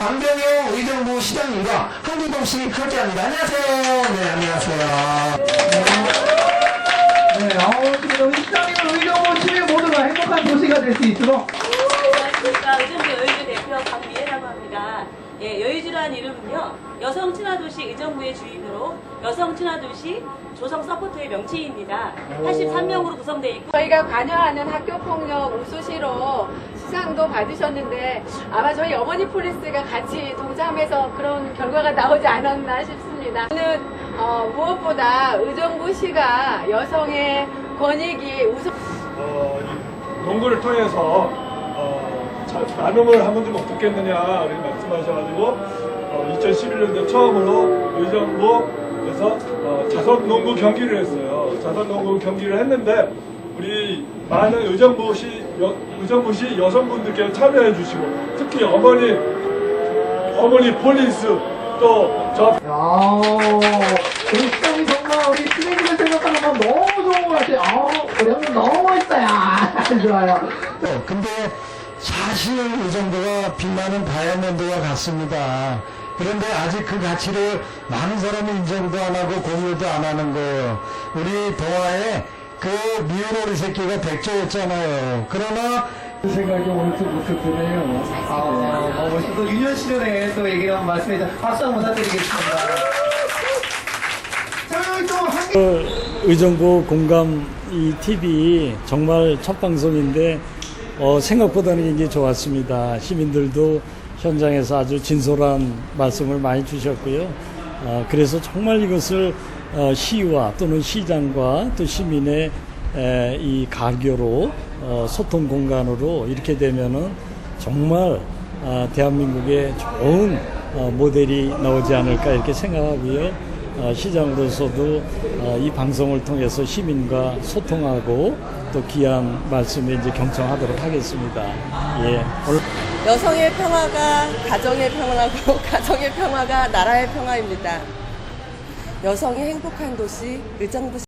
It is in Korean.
강병용 의정부 시장님과 한기동 씨 함께합니다. 안녕하세요. 네, 안녕하세요. 네, 아우, 지금 여기 시장님은 의정부 시민 모두가 행복한 도시가 될 수 있도록 안녕하십니까. 의정부 여의주 대표 박미애라고 합니다. 예, 여의주라는 이름은요, 여성 친화도시 의정부의 주인으로 여성 친화도시 조성 서포터의 명칭입니다. 83명으로 구성되어 있고, 저희가 관여하는 학교폭력 우수시로 수 상도 받으셨는데 아마 저희 어머니 폴리스가 같이 동참해서 그런 결과가 나오지 않았나 싶습니다. 저는 어, 무엇보다 의정부시가 여성의 권익이 우선 어, 이 농구를 통해서 어, 자- 나눔을 하면 좀 어떻겠느냐 말씀하셔가지고 어, 2011년도 처음으로 의정부에서 어, 자선 농구 경기를 했어요. 자선 농구 경기를 했는데 우리 많은 의정부시 여, 의정부시 여성분들께 참여해 주시고 특히 어머니 어머니 폴리스 또저 야, 우리 시장이 정말 우리 시민들을 생각하는 건 너무 좋은 것 같아요. 아우, 우리 형님 너무 멋있어요. 좋아요. 어, 근데 사실 의정부가 빛나는 다이아몬드와 같습니다. 그런데 아직 그 가치를 많은 사람이 인정도 안 하고 공유도 안 하는 거예요. 우리 동화에 그 미운 오리 새끼가 백조였잖아요. 그러나 생각이 오늘 못했네요 아, 어, 멋있어. 또 유년 시절에 또 얘기를 한번 말씀해 주세요. 박수 한번 부탁드리겠습니다. 자, 여기 또 한. 의정부 공감 이 TV 정말 첫 방송인데 어, 생각보다는 굉장히 좋았습니다. 시민들도 현장에서 아주 진솔한 말씀을 많이 주셨고요. 어, 그래서 정말 이것을 어, 시와 또는 시장과 또 시민의 에, 이 가교로 어, 소통 공간으로 이렇게 되면은 정말 아, 대한민국의 좋은 어, 모델이 나오지 않을까 이렇게 생각하고요. 어, 시장으로서도 어, 이 방송을 통해서 시민과 소통하고 또 귀한 말씀에 이제 경청하도록 하겠습니다. 예. 여성의 평화가 가정의 평화고 가정의 평화가 나라의 평화입니다. 여성이 행복한 도시 의정부